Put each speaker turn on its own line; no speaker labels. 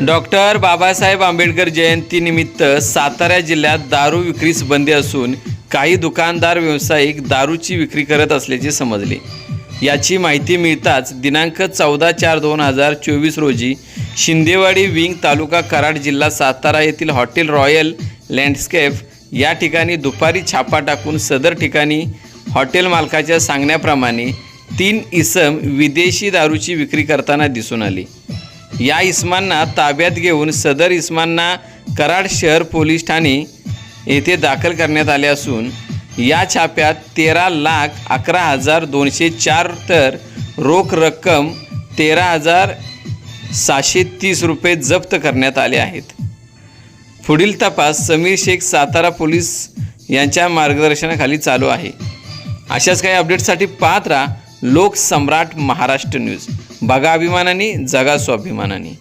Doctor Babasaheb Ambedkar जयंतीनिमित्त सातारा जिल्ह्यात दारू विक्रीस बंदी असून काही दुकानदार व्यावसायिक दारूची विक्री करत असल्याचे समजले. याची माहिती मिळताच दिनांक चौदा चार दोन हजार चोवीस रोजी शिंदेवाडी विंग तालुका कराड जिल्हा सातारा येथील हॉटेल रॉयल लँडस्केप या ठिकाणी दुपारी छापा टाकून सदर ठिकाणी हॉटेल मालकाच्या सांगण्याप्रमाणे तीन इसम विदेशी दारूची विक्री करताना दिसून आली. या इस्मांना ताब्यात घेऊन सदर इस्मांना कराड शहर पोलीस ठाणे येथे दाखल करण्यात आले असून या छाप्यात तेरा लाख अकरा हजार दोनशे चार तर रोख रक्कम तेरा हजार सहाशे तीस रुपये जप्त करण्यात आले आहेत. पुढील तपास समीर शेख सातारा पोलीस यांच्या मार्गदर्शनाखाली चालू आहे. अशाच काही अपडेटसाठी पाहत राहा लोकसम्राट महाराष्ट्र न्यूज. बघा अभिमानाने जगा स्वाभिमानाने.